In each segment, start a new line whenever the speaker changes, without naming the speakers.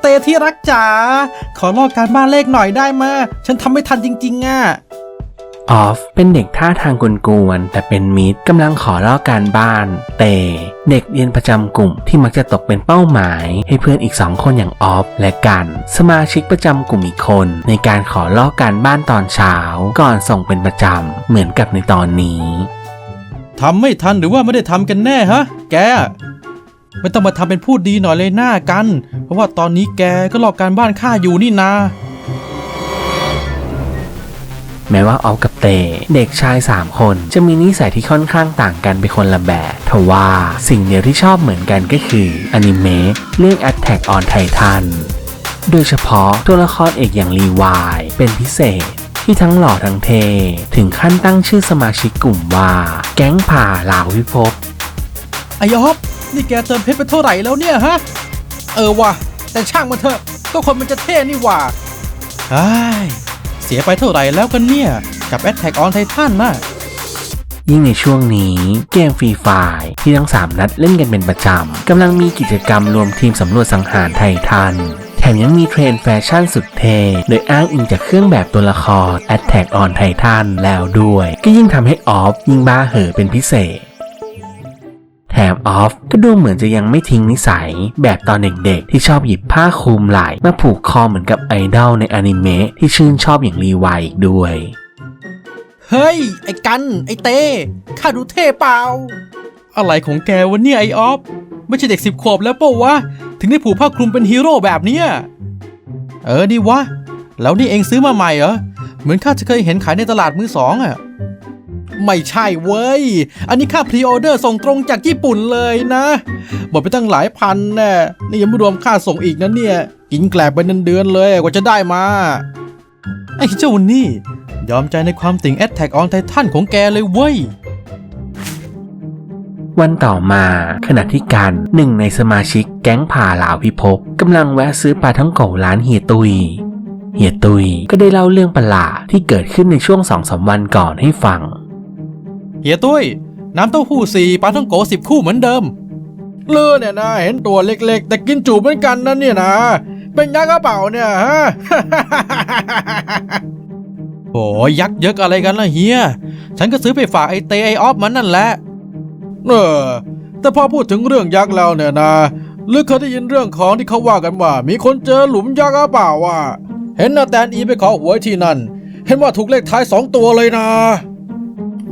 เตที่รักจ๋าขอลอกการบ้านเลขหน่อยได้มาฉันทำไม่ทันจริงๆอะ
ออฟเป็นเด็กท่าทางกวนๆแต่เป็นมิตรกำลังขอลอกการบ้าน เต เด็กเรียนประจำกลุ่มที่มักจะตกเป็นเป้าหมาย ให้เพื่อนอีกสองคนอย่างออฟและกัน สมาชิกประจำกลุ่มอีกคน ในการขอลอกการบ้านตอนเช้า ก่อนส่งเป็นประจำเหมือนกับในตอนนี้
ทำไม่ทันหรือว่าไม่ได้ทำกันแน่ฮะ แก ไม่ต้องมาทำเป็นพูดดีหน่อยเลยหน้ากัน เพราะว่าตอนนี้แกก็ลอกการบ้านข้าอยู่นี่นา
แม้ว่าออฟกับเตเด็กชาย 3 คน จะมีนิสัยที่ค่อนข้างต่างกันเป็นคนละแบบทว่าสิ่งเดียวที่ชอบเหมือนกันก็คืออนิเมะเรื่อง Attack on Titan โดยเฉพาะตัวละครเอกอย่างรีวายเป็นพิเศษที่ทั้งหล่อทั้งเท ถึงขั้นตั้งชื่อสมาชิกกลุ่มว่า แก๊งผ่าเหล่าพิภพ
ไอออฟ นี่แกเติมเพชรไปเท่าไหร่แล้วเนี่ยฮะ เออว่ะ แต่ช่างมันเถอะ ก็คนมันจะเท่นี่หว่าไอ้ายเสียไปเท่าไหร่แล้วกันเนี่ย กับ Attack on Titan น่ะ
ยิ่งในช่วงนี้เกมฟรีไฟที่ทั้ง 3 นัดเล่นกันเป็นประจำ กำลังมีกิจกรรมรวมทีมสำรวจสังหารไททัน แถมยังมีเทรนด์แฟชั่นสุดเท่ โดยอ้างอิงจากเครื่องแบบตัวละคร Attack on Titan แล้วด้วย ก็ยิ่งทำให้ออฟยิ่งบ้าเห่อเป็นพิเศษแถ มออฟก็ดูเหมือนจะยังไม่ทิ้งนิสัย แบบตอนเด็กๆ ที่ชอบหยิบผ้าคลุมไหล่มาผูกคอเหมือนกับไอดอลในอนิเมะที่ชื่นชอบอย่างรีวายอีกด้วย
เฮ้ย ไอ้กัน ไอ้เต้ข้าดูเท่เปล่า อะไรของแกวะเนี่ยไอออฟไม่ใช่เด็กสิบขวบแล้วเปล่าวะ ถึงได้ผูกผ้าคลุมเป็นฮีโร่แบบเนี้ยเออดีวะ แล้วนี่เองซื้อมาใหม่เหรอ เหมือนข้าจะเคยเห็นขายในตลาดมือสองอะ ไม่ใช่เว้ย อันนี้ข้าพรีออเดอร์ส่งตรงจากญี่ปุ่นเลยนะหมดไปตั้งหลายพันแน่นี่ยังไม่รวมค่าส่งอีกนะเนี่ย กินแกลบไปเดือนเลยกว่าจะได้มา ไอ้เจ้านี่ ยอมใจในความติ่ง Attack on Titan ของแกเลยเว้ย
วันต่อมาขณะที่กันหนึ่งในสมาชิกแก๊งผ่าเหล่าพิภพกำลังแวะซื้อปลาทั้งโกะร้านเฮียตุยเฮียตุยก็ได้เล่าเรื่องประหลาดที่เกิดขึ้นในช่วงสองสามวันก่อนให้ฟัง
เฮียตุ้ย น้ำเต้าหู้สี่ปลาท่องโกสิบคู่เหมือนเดิม เลือเนี่ยนะ เห็นตัวเล็กๆ แต่กินจูบเหมือนกันนั่นเนี่ยนะ เป็นยักษ์กระเป๋าเนี่ยฮะโอ้ยักษ์เยอะอะไรกันล่ะเฮีย ฉันก็ซื้อไปฝากไอเตไอออฟมันนั่นแหละ เออ แต่พอพูดถึงเรื่องยักษ์แล้วเนี่ยนะลึกเคยได้ยินเรื่องของที่เขาว่ากันว่า มีคนเจอหลุมยักษ์หรือเปล่าว่ะ เห็นนาแตนอีไปขอหวยที่นั่น เห็นว่าถูกเลขท้ายสองตัวเลยนะ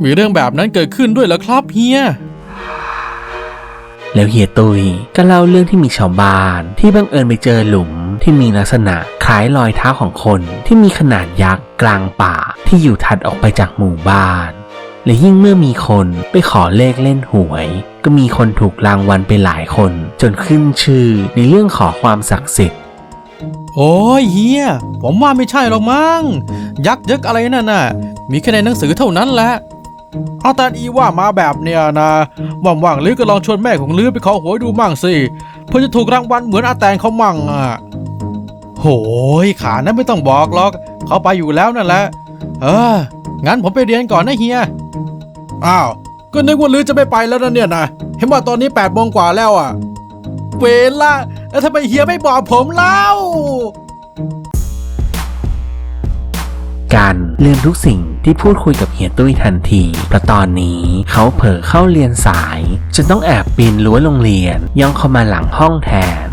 มีเรื่องแบบนั้นเกิดขึ้นด้วยเหรอครับเฮีย
แล้วเฮียตุยก็เล่าเรื่องที่มีชาวบ้านที่บังเอิญไปเจอหลุมที่มีลักษณะคล้ายรอยเท้าของคนที่มีขนาดยักษ์กลางป่าที่อยู่ถัดออกไปจากหมู่บ้านและยิ่งเมื่อมีคนไปขอเลขเล่นหวย ก็มีคนถูกรางวัลไปหลายคน จนขึ้นชื่อในเรื่องขอความศักดิ์สิทธิ์
โอ้ยเฮียผมว่าไม่ใช่หรอกมั้งยักษ์เยกอะไรนั่นน่ะ มีแค่ในหนังสือเท่านั้นแหละ เอาต่อีว่ามาแบบเนี้ยนะว่างๆลือก็ลองชวนแม่ของลือไปขอหวยดูมั่งสิเพื่อจะถูกรางวัลเหมือนอาแตนเขามั่งอะโหยขานั้นไม่ต้องบอกหรอก เขาไปอยู่แล้วนั่นแหละเอองั้นผมไปเรียนก่อนนะเฮียอ้าวก็นึกว่าลือจะไม่ไปแล้วนะเนี่ยนะเห็นว่าตอนนี้แปดโมงกว่าแล้วอะเวลาแล้วทำไมเฮียไม่บอกผมเล่า
การเรียนทุกสิ่งที่พูดคุยกับเฮียตุ้ยทันทีเพราะตอนนี้เขาเผลอเข้าเรียนสายจนต้องแอบปีนรั้วโรงเรียนย่องเข้ามาหลังห้องแทน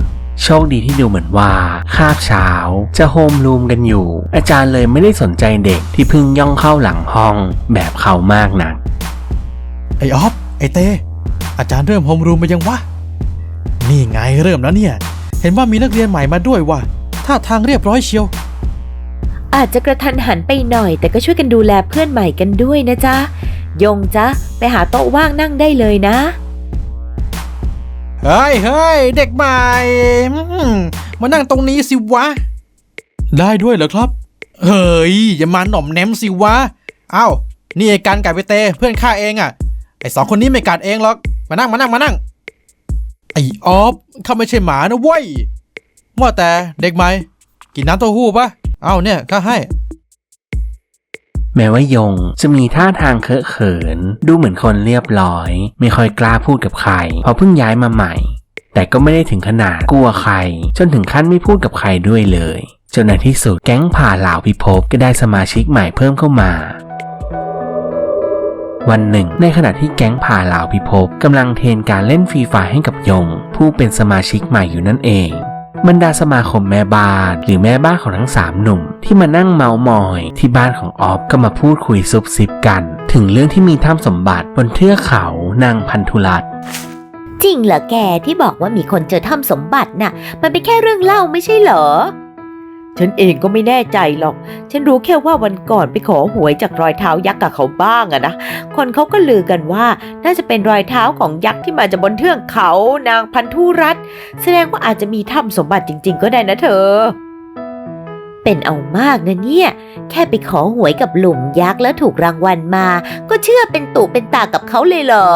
โชคดีที่ดูเหมือนว่าคาบเช้าจะโฮมรูมกันอยู่ อาจารย์เลยไม่ได้สนใจเด็กที่เพิ่งย่องเข้าหลังห้องแบบเขามากนัก
ไอออฟไอเต้อาจารย์เริ่มโฮมรูมไปยังวะ นี่ไงเริ่มแล้วเนี่ย เห็นว่ามีนักเรียนใหม่มาด้วยว่ะท่าทางเรียบร้อยเชียว
อาจจะกระทันหันไปหน่อย แต่ก็ช่วยกันดูแลเพื่อนใหม่กันด้วยนะจ๊ะ ยงจ๊ะ ไปหาโต๊ะว่างนั่งได้เลยนะ
เฮ้ยเฮ้ยเด็กใหม่อืมมานั่งตรงนี้สิวะ ได้ด้วยเหรอครับ เฮ้ย อย่ามาหน่อมแนมสิวะ เอ้า นี่ไอ้การไก่ไปเตเพื่อนข้าเองอะไอ้สองคนนี้ไม่กัดเองหรอก มานั่งมานั่งมานั่ง ไอ้ออฟข้าไม่ใช่หมานะเว้ยว่าแต่เด็กใหม่ กินน้ำเต้าหู้ปะ เอ้าเนี่ยข้าให้
แม้ว่ายงจะมีท่าทางเคอะเขิน ดูเหมือนคนเรียบร้อย ไม่ค่อยกล้าพูดกับใคร เพราะเพิ่งย้ายมาใหม่ แต่ก็ไม่ได้ถึงขนาดกลัวใคร จนถึงขั้นไม่พูดกับใครด้วยเลยจนในที่สุดแก๊งผ่าเหล่าพิภพก็ได้สมาชิกใหม่เพิ่มเข้ามาวันหนึ่ง ในขณะที่แก๊งผ่าเหล่าพิภพกำลังเทรนการเล่นฟรีไฟร์ให้กับยง ผู้เป็นสมาชิกใหม่อยู่นั่นเอง บรรดาสมาคมแม่บ้าน หรือแม่บ้านของทั้งสามหนุ่ม ที่มานั่งเมามอยที่บ้านของออฟก็มาพูดคุยซุบซิบกัน ถึงเรื่องที่มีถ้ำสมบัติบนเทือกเขานางพันธุรัต
จริงเหรอแกที่บอกว่ามีคนเจอถ้ำสมบัติน่ะ มันเป็นแค่เรื่องเล่าไม่ใช่เหรอ ฉันเองก็ไม่แน่ใจหรอก ฉันรู้แค่ว่าวันก่อนไปขอหวยจากรอยเท้ายักษ์กับเขาบ้างอะนะ คนเขาก็ลือกันว่า น่าจะเป็นรอยเท้าของยักษ์ที่มาจากบนเทือกเขานางพันธุรัตแสดงว่าอาจจะมีถ้ำสมบัติจริง ๆ ก็ได้นะเธอ เป็นเอามากนะเนี่ย แค่ไปขอหวยกับหลุมยักษ์แล้วถูกรางวัลมา ก็เชื่อเป็นตุเป็นตากับเขาเลยเหรอ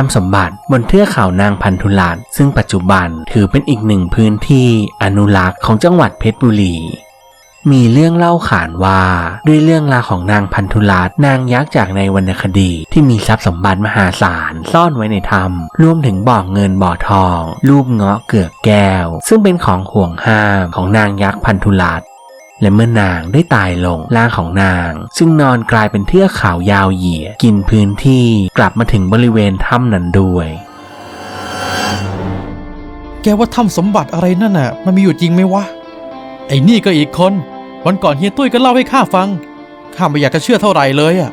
ถ้ำสมบัติบนเทือกเขานางพันธุรัตน์ซึ่งปัจจุบันถือเป็นอีกหนึ่งพื้นที่อนุรักษ์ของจังหวัดเพชรบุรีมีเรื่องเล่าขานว่า ด้วยเรื่องราวของนางพันธุรัตนางยักษ์จากในวรรณคดีที่มีทรัพย์สมบัติมหาศาลซ่อนไว้ในถ้ำรวมถึงบ่อเงินบ่อทอง รูปเงาะเกือกแก้ว ซึ่งเป็นของห่วงห้ามของนางยักษ์พันธุรัต และเมื่อนางได้ตายลงร่างของนาง ซึ่งนอนกลายเป็นเทือกเขายาวเหยียดกินพื้นที่กลับมาถึงบริเวณถ้ำนั้นด้วย
แกว่าถ้ำสมบัติอะไรนั่นน่ะ มันมีอยู่จริงไหมวะ ไอ้นี่ก็อีกคน วันก่อนเฮียตุ้ยก็เล่าให้ข้าฟัง ข้าไม่อยากจะเชื่อเท่าไหร่เลยอะ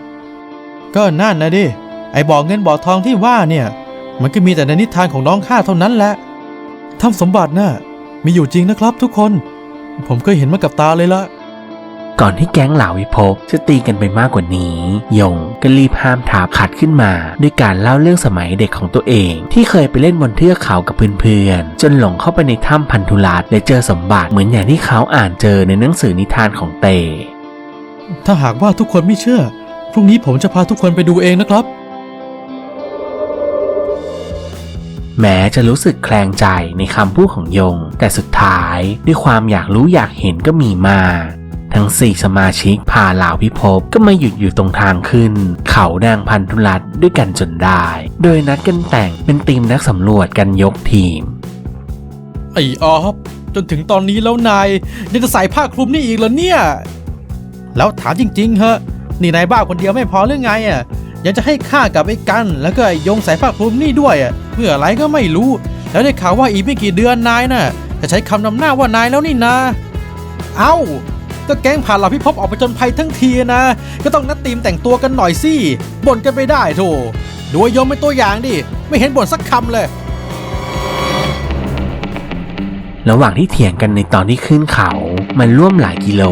ก็นั่นนะดิ ไอ้บ่อเงินบ่อทองที่ว่าเนี่ย มันก็มีแต่ในนิทานของน้องข้าเท่านั้นแหละถ้ำสมบัติน่ะมีอยู่จริงนะครับทุกคน ผมเคยเห็นมากับตาเลยละ
ก่อนที่แก๊งเหล่าวิภพจะตีกันไปมากกว่านี้ ยงก็รีบห้ามทับขัดขึ้นมา ด้วยการเล่าเรื่องสมัยเด็กของตัวเอง ที่เคยไปเล่นบนเทือกเขากับเพื่อนๆ จนหลงเข้าไปในถ้ำพันธุรัตน์และเจอสมบัติเหมือนอย่างที่เขาอ่านเจอในหนังสือนิทานของเต
ถ้าหากว่าทุกคนไม่เชื่อ พรุ่งนี้ผมจะพาทุกคนไปดูเองนะครับ
แม้จะรู้สึกแคลงใจในคำพูดของยง แต่สุดท้ายด้วยความอยากรู้อยากเห็นก็มีมา ทั้งสี่สมาชิกพาเหล่าพิภพก็มาหยุดอยู่ตรงทางขึ้น เขานางพันธุรัตด้วยกันจนได้ โดยนัดกันแต่งเป็นทีมนักสำรวจกันยกทีม
ไอ้ออฟจนถึงตอนนี้แล้วนายยังจะใส่ผ้าคลุมนี่อีกเหรอเนี่ย แล้วถามจริงๆเหอะนี่นายบ้าคนเดียวไม่พอหรือไงอะ ยังจะให้ข้ากับไอ้กัน แล้วก็ไอ้ยงใส่ผ้าคลุมนี่ด้วยอะเพื่ออะไรก็ไม่รู้ แล้วได้ข่าวว่าอีกไม่กี่เดือนนายน่ะจะใช้คำนำหน้าว่านายแล้วนี่นะเอ้าก็แก๊งผ่านเหล่าพิภพออกไปจนภัยทั้งทีนะ ก็ต้องนัดทีมแต่งตัวกันหน่อยสิบ่นกันไปได้โถดูไอ้ยงเป็นตัวอย่างดิ ไม่เห็นบ่นสักคำเลย
ระหว่างที่เถียงกันในตอนที่ขึ้นเขา มันร่วมหลายกิโล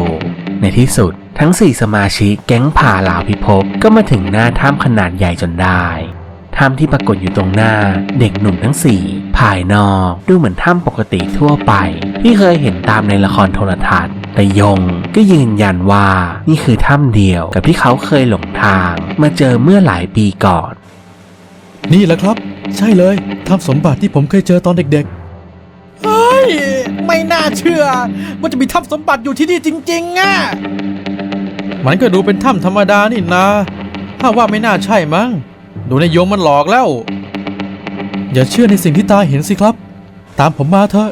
ในที่สุด ทั้ง 4 สมาชิกแก๊งผ่าเหล่าพิภพก็มาถึงหน้าถ้ำขนาดใหญ่จนได้ถ้ำที่ปรากฏอยู่ตรงหน้าเด็กหนุ่มทั้ง 4 ภายนอกดูเหมือนถ้ำปกติทั่วไป ที่เคยเห็นตามในละครโทรทัศน์ แต่ยงก็ยืนยันว่านี่คือถ้ำเดียวกับที่เขาเคยหลงทาง มาเจอเมื่อหลายปีก่อน
นี่แหละครับ ใช่เลยทำสมบัติที่ผมเคยเจอตอนเด็กๆ เฮ้ย ไม่น่าเชื่อว่าจะมีถ้ำสมบัติอยู่ที่นี่จริงๆอะ มันก็ดูเป็นถ้ำธรรมดานี่นะถ้าว่าไม่น่าใช่มั้ง ดูในายโยมมันหลอกแล้ว อย่าเชื่อในสิ่งที่ตาเห็นสิครับ ตามผมมาเถอะ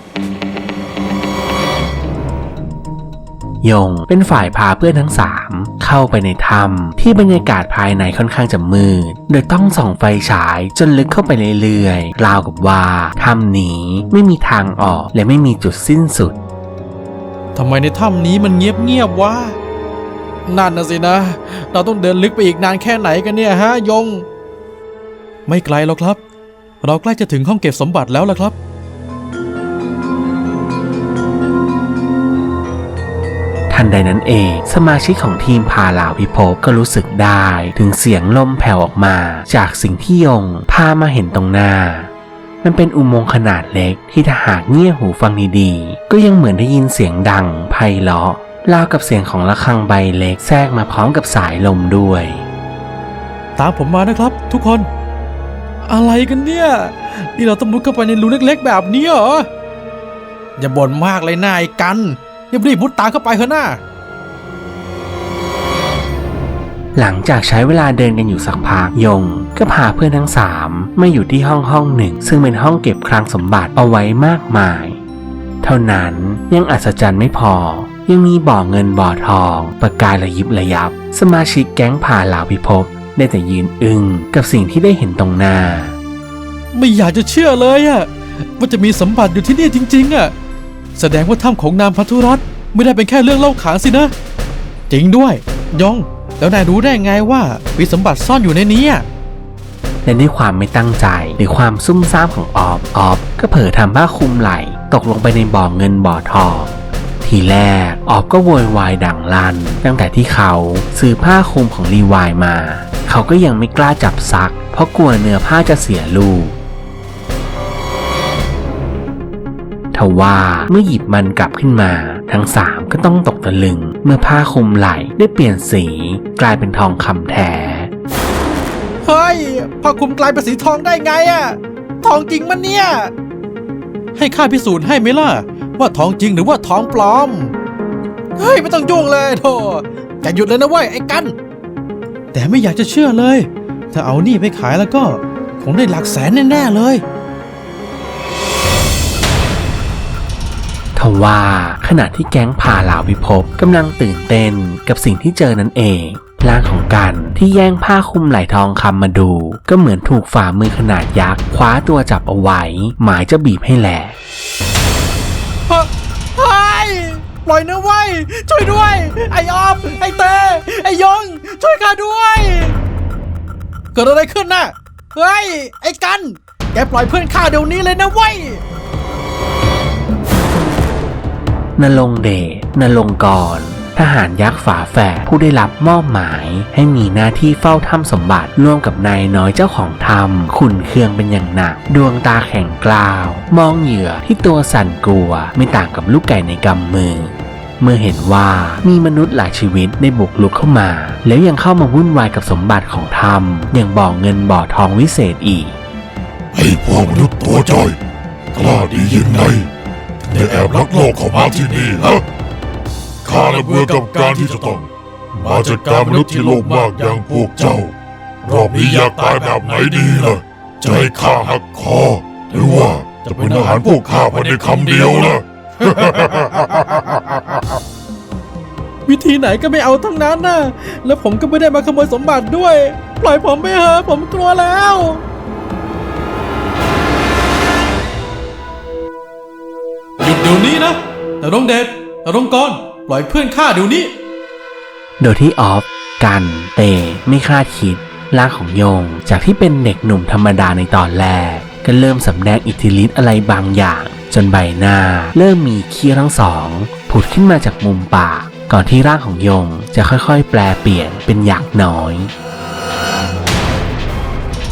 ยงเป็นฝ่ายพาเพื่อนทั้งสามเข้าไปในถ้ำที่บรรยากาศภายในค่อนข้างจะมืด โดยต้องส่องไฟฉายจนลึกเข้าไปเรื่อยๆ ราวกับว่าถ้ำนี้ไม่มีทางออกและไม่มีจุดสิ้นสุด
ทำไมในถ้ำนี้มันเงียบๆวะ นั่นนะสินะ เราต้องเดินลึกไปอีกนานแค่ไหนกันเนี่ยฮะยง ไม่ไกลหรอกครับ เราใกล้จะถึงห้องเก็บสมบัติแล้วล่ะครับ
ทันใดนั้นเอง สมาชิกของทีมพาลาพิภพก็รู้สึกได้ถึงเสียงลมแผ่วออกมา จากสิ่งที่ยงพามาเห็นตรงหน้ามันเป็นอุโมงค์ขนาดเล็กที่ถ้าหากเงี่ยหูฟังดีๆ ก็ยังเหมือนได้ยินเสียงดังไพเราะ ราวกับเสียงของระฆังใบเล็กแทรกมาพร้อมกับสายลมด้วย
ตามผมมานะครับ ทุกคน อะไรกันเนี่ย นี่เราต้องมุดเข้าไปในรูเล็กๆ แบบนี้เหรอ อย่าบ่นมากเลยนายกันรีบๆมุดตามเข้าไปเถอะน้า
หลังจากใช้เวลาเดินกันอยู่สักพักยง ก็พาเพื่อนทั้งสามมาอยู่ที่ห้องห้องหนึ่ง ซึ่งเป็นห้องเก็บคลังสมบัติเอาไว้มากมาย เท่านั้นยังอัศจรรย์ไม่พอ ยังมีบ่อเงินบ่อทอง ประกายระยิบระยับ สมาชิกแก๊งผ่าเหล่าพิภพได้แต่ยืนอึง้งกับสิ่งที่ได้เห็นตรงหน้า
ไม่อยากจะเชื่อเลยอะว่าจะมีสมบัติอยู่ที่นี่จริง ๆอะแสดงว่าถ้ำของนามพันธุรัตน์ไม่ได้เป็นแค่เรื่องเล่าขานสินะ จริงด้วย ยอง แล้วนายรู้ได้ไงว่ามีสมบัติซ่อนอยู่ในนี้อะ
และด้วยความไม่ตั้งใจหรือความซุ่มซ่ามของออฟออฟก็เผลอทำผ้าคลุมไหล่ตกลงไปในบ่อเงินบ่อทอง ทีแรก ออฟก็โวยวายดังลั่น ตั้งแต่ที่เขาซื้อผ้าคลุมของรีวายมา เขาก็ยังไม่กล้าจับซัก เพราะกลัวเนื้อผ้าจะเสียลูกทว่าเมื่อหยิบมันกลับขึ้นมา ทั้งสามก็ต้องตกตะลึง เมื่อผ้าคลุมไหล่ได้เปลี่ยนสี กลายเป็นทองคำแท้
เฮ้ยผ้าคลุมกลายเป็นสีทองได้ไงอะทองจริงมันเนี่ย ให้ข้าพิสูจน์ให้ไหมล่ะ ว่าทองจริงหรือว่าทองปลอม เฮ้ย ไม่ต้องยุ่งเลยโธ่แกหยุดเลยนะเว้ยไอ้กัน แต่ไม่อยากจะเชื่อเลย ถ้าเอานี่ไปขายแล้วก็ คงได้หลักแสนแน่ๆเลย
ทว่าขณะที่แก๊งพาเหล่าพิภพกำลังตื่นเต้นกับสิ่งที่เจอนั่นเองร่างของกันที่แย่งผ้าคลุมไหล่ทองคำมาดู ก็เหมือนถูกฝ่ามือขนาดยักษ์คว้าตัวจับเอาไว้ หมายจะบีบให้แหลก
ปล่อยนะเว้ยช่วยด้วย ไอออมไอเตไอยง ช่วยข้าด้วย เกิดอะไรขึ้นน่ะเฮ้ยไอกัน แกปล่อยเพื่อนข้าเดี๋ยวนี้เลยนะเว้ย
นลงเดชนลงกร หารยักษ์ฝาแฝดผู้ได้รับมอบหมาย ให้มีหน้าที่เฝ้าถ้ำสมบัติร่วมกับนายน้อยเจ้าของถ้ำขุนเคืองเป็นอย่างหนัก ดวงตาแข็งกล้าว มองเหยื่อที่ตัวสั่นกลัว ไม่ต่างกับลูกไก่ในกำมือเมื่อเห็นว่ามีมนุษย์หลายชีวิตได้บุกลุกเข้ามา แล้วยังเข้ามาวุ่นวายกับสมบัติของถ้ำอย่างบ่อเงินบ่อทองวิเศษอีก
ไอ้พวกมนุษย์ตัวจอยกล้าดียังไงถึงได้แอบลักลอบเข้ามาที่นี่ฮะ ข้าละเบื่อกับการที่จะต้อง มาจัดการมนุษย์ที่โลภมากอย่างพวกเจ้า รอบนี้อยากตายแบบไหนดีล่ะจะให้ข้าหักคอหรือว่าจะเป็นอาหารพวกข้าภายในคำเดียวล่ะ
วิธีไหนก็ไม่เอาทั้งนั้นน่ะแล้วผมก็ไม่ได้มาขโมยสมบัติด้วย ปล่อยผมไปเถอะผมกลัวแล้ว หยุดเดี๋ยวนี้นะนรงเดชนรงกร ปล่อยเพื่อนข้าเดี๋ยวนี้
โดยที่ออฟ กันเตไม่คาดคิดร่างของโยง จากที่เป็นเด็กหนุ่มธรรมดาในตอนแรก ก็เริ่มสำแดงอิทธิฤทธิ์อะไรบางอย่าง จนใบหน้า เริ่มมีเขี้ยวทั้งสองผุดขึ้นมาจากมุมปาก ก่อนที่ร่างของโยงจะค่อยๆ แปลเปลี่ยนเป็นยักษ์น้อย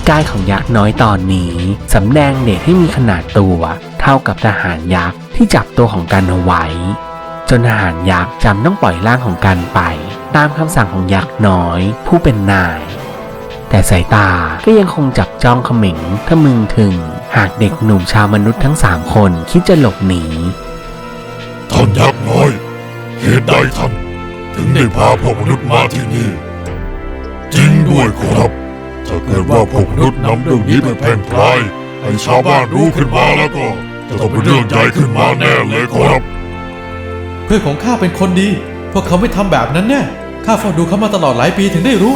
กายของยักษ์น้อยตอนนี้สำแดงเดชให้มีขนาดตัว เท่ากับทหารยักษ์ที่จับตัวของกันเอาไว้ จนทหารยักษ์จำต้องปล่อยร่างของกันไป ตามคำสั่งของยักษ์น้อยผู้เป็นนาย แต่สายตาก็ยังคงจับจ้องเขม็งทะมึงถึง หากเด็กหนุ่มชาวมนุษย์ทั้งสามคนคิดจะหลบหนี
ท่านยักษ์น้อยเหตุใดท่านถึงได้พาพวกมนุษย์มาที่นี่ จริงด้วยครับ ถ้าเกิดว่าพวกมนุษย์นำเรื่องนี้ไปแพร่พลายให้ชาวบ้านรู้ขึ้นมาแล้วก็ จะต้องเป็นเรื่องใหญ่ขึ้นมาแน่เลยครับ
พื่อนของข้าเป็นคนดี พวกเขาไม่ทำแบบนั้นแน่ข้าเฝ้าดูเขามาตลอดหลายปีถึงได้รู้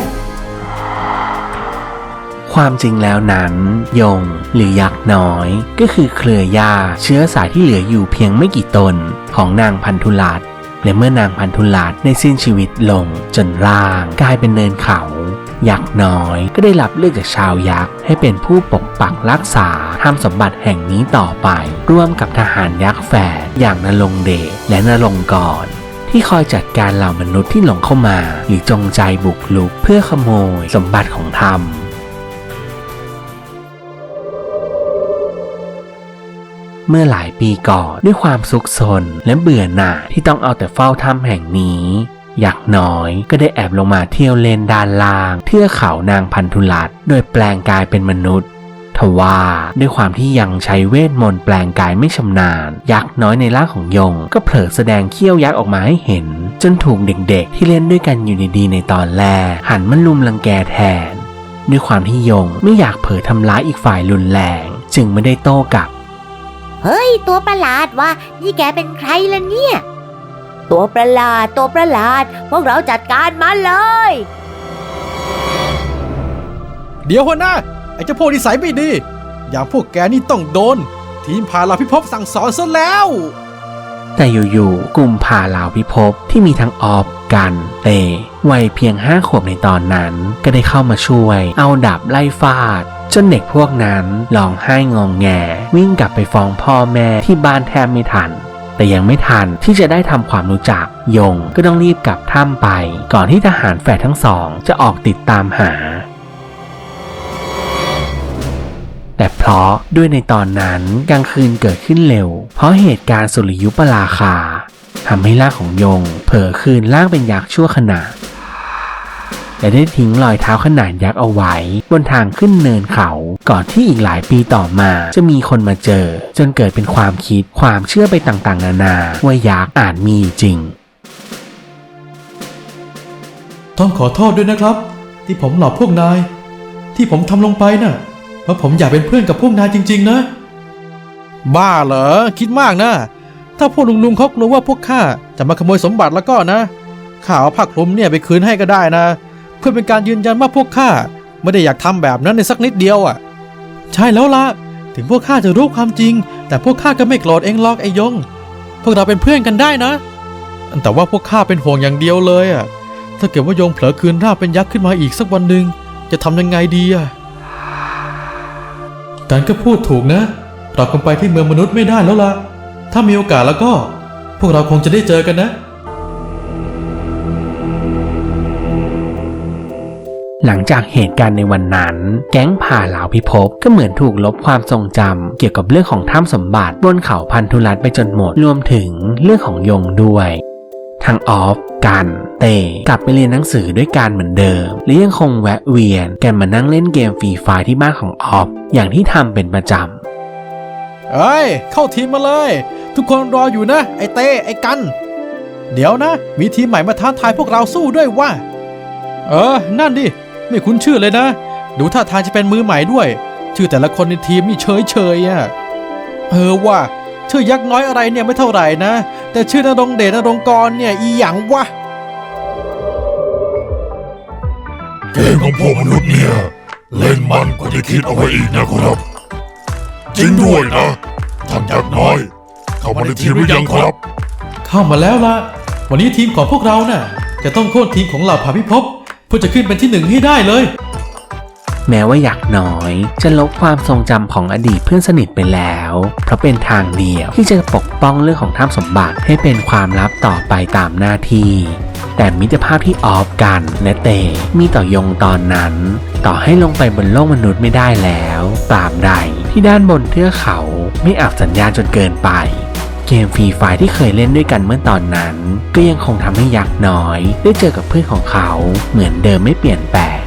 ความจริงแล้วนั้น ยงหรือยักษ์น้อย ก็คือเครือญาติเชื้อสายที่เหลืออยู่เพียงไม่กี่ตนของนางพันธุรัตน์และเมื่อนางพันธุรัตน์ได้สิ้นชีวิตลงจนร่างกลายเป็นเนินเขา ยักษ์น้อย ก็ได้รับเลือกจากชาวยักษ์ให้เป็นผู้ปกปักรักษาทำสมบัติแห่งนี้ต่อไป ร่วมกับทหารยักษ์แฝดอย่างนรงเดชและนรงกรที่คอยจัดการเหล่ามนุษย์ที่หลงเข้ามา หรือจงใจบุกลุกเพื่อขโมยสมบัติของธรรมเมื่อหลายปีก่อนด้วยความสุขสนและเบื่อหน่ายที่ต้องเอาแต่เฝ้าถ้ำแห่งนี้ ยักษ์น้อยก็ได้แอบลงมาเที่ยวเล่นด้านล่างเทือกเขานางพันธุรัตน์โดยแปลงกายเป็นมนุษย์ทว่าด้วยความที่ยังใช้เวทมนต์แปลงกายไม่ชำนาญ ยักษ์น้อยในร่างของยง ก็เผลอแสดงเขี้ยวยักษ์ออกมาให้เห็น จนถูกเด็กๆ ที่เล่นด้วยกันอยู่ดีๆในตอนแรก หันมาลุมรังแกแทน ด้วยความที่ยงไม่อยากเผลอทำร้ายอีกฝ่ายรุนแรง จึงไม่ได้โต้กลับ
เฮ้ย ตัวประหลาดวะนี่แกเป็นใครล่ะเนี่ย
ตัวประหลาด ตัวประหลาด พวกเราจัดการมันเลย
เดี๋ยวหัวหน้าไอ้เจ้าพวกนิสัยไม่ดี อย่างพวกแกนี่ต้องโดน ทีมพาเราพิภพสั่งสอนซะแล้ว
แต่อยู่ๆกลุ่มผ่าเหล่าพิภพที่มีทั้งออฟกันเตวัยเพียงห้าขวบในตอนนั้น ก็ได้เข้ามาช่วย เอาดาบไล่ฟาด จนเด็กพวกนั้นร้องไห้งองแง วิ่งกลับไปฟ้องพ่อแม่ที่บ้านแทบไม่ทัน แต่ยังไม่ทันที่จะได้ทำความรู้จัก ยงก็ต้องรีบกลับถ้ำไป ก่อนที่ทหารแฝดทั้งสอง จะออกติดตามหา แต่เพราะด้วยในตอนนั้นกลางคืนเกิดขึ้นเร็ว เพราะเหตุการณ์สุริยุปราคาทำให้ร่างของยง เผลอคืนร่างเป็นยักษ์ชั่วขณะ และได้ทิ้งรอยเท้าขนาดยักษ์เอาไว้ บนทางขึ้นเนินเขาก่อนที่อีกหลายปีต่อมา จะมีคนมาเจอ จนเกิดเป็นความคิดความเชื่อไปต่างๆ นานาว่ายักษ์อาจมีอยู่จริง
ต้องขอโทษด้วยนะครับ ที่ผมหลอกพวกนาย ที่ผมทำลงไปน่ะเพราะผมอยากเป็นเพื่อนกับพวกนายจริง ๆ นะ บ้าเหรอคิดมากนะ ถ้าพวกลุงๆเขากลัวว่าพวกข้าจะมาขโมยสมบัติแล้วก็นะข้าเอาผ้าคลุมเนี่ยไปคืนให้ก็ได้นะเพื่อเป็นการยืนยันว่าพวกข้าไม่ได้อยากทำแบบนั้นในสักนิดเดียวอะ ใช่แล้วล่ะถึงพวกข้าจะรู้ความจริง แต่พวกข้าก็ไม่โกรธเองหรอกไอ้ยง พวกเราเป็นเพื่อนกันได้นะ แต่ว่าพวกข้าเป็นห่วงอย่างเดียวเลยอะถ้าเกิดว่ายงเผลอคืนร่างเป็นยักษ์ขึ้นมาอีกสักวันหนึ่งจะทำยังไงดีอะการก็พูดถูกนะ เราคงไปที่เมืองมนุษย์ไม่ได้แล้วล่ะ ถ้ามีโอกาสแล้วก็ พวกเราคงจะได้เจอกันนะ
หลังจากเหตุการณ์ในวันนั้น แก๊งผ่าเหลาพิภพก็เหมือนถูกลบความทรงจำเกี่ยวกับเรื่องของถ้ำสมบัติบนเขาพันธุรัตน์ไปจนหมดรวมถึงเรื่องของยงด้วยทั้งออฟกัน เตกลับไปเรียนหนังสือด้วยกันเหมือนเดิม และยังคงแวะเวียนกันมานั่งเล่นเกมฟรีไฟร์ที่บ้านของออฟอย่างที่ทำเป็นประจำ
เอ้ย เข้าทีมมาเลย ทุกคนรออยู่นะ ไอเต้ไอกัน เดี๋ยวนะ มีทีมใหม่มาท้าทายพวกเราสู้ด้วยว่า เออ นั่นดิ ไม่คุ้นชื่อเลยนะ ดูท่าทางจะเป็นมือใหม่ด้วย ชื่อแต่ละคนในทีมนี่เฉยเฉยๆอะ เออว่า ชื่อยักษ์น้อยอะไรเนี่ยไม่เท่าไหร่นะ แต่ชื่อนรงเดชนรงกรเนี่ยอีหยังวะ
เกมของพวกมนุษย์เนี่ย เล่นมันกว่าที่คิดเอาไว้อีกนะครับ จริงด้วยนะท่านยักษ์น้อย เข้ามาในทีมหรือยังครับ
เข้ามาแล้วล่ะ วันนี้ทีมของพวกเราน่ะ จะต้องโค่นทีมของเหล่าผาพิภพเพื่อจะขึ้นเป็นที่หนึ่งให้ได้เลย
แม้ว่าอยากน้อย จะลบความทรงจำของอดีตเพื่อนสนิทไปแล้ว เพราะเป็นทางเดียวที่จะปกป้องเรื่องของถ้ำสมบัติให้เป็นความลับต่อไปตามหน้าที่ แต่มิตรภาพที่ออฟกันและเตมีต่อยงตอนนั้น ต่อให้ลงไปบนโลกมนุษย์ไม่ได้แล้วตราบใดที่ด้านบนเทือกเขาไม่อับสัญญาณจนเกินไป เกมฟรีไฟร์ที่เคยเล่นด้วยกันเมื่อตอนนั้น ก็ยังคงทำให้ยักษ์น้อย ได้เจอกับเพื่อนของเขาเหมือนเดิมไม่เปลี่ยนแปลง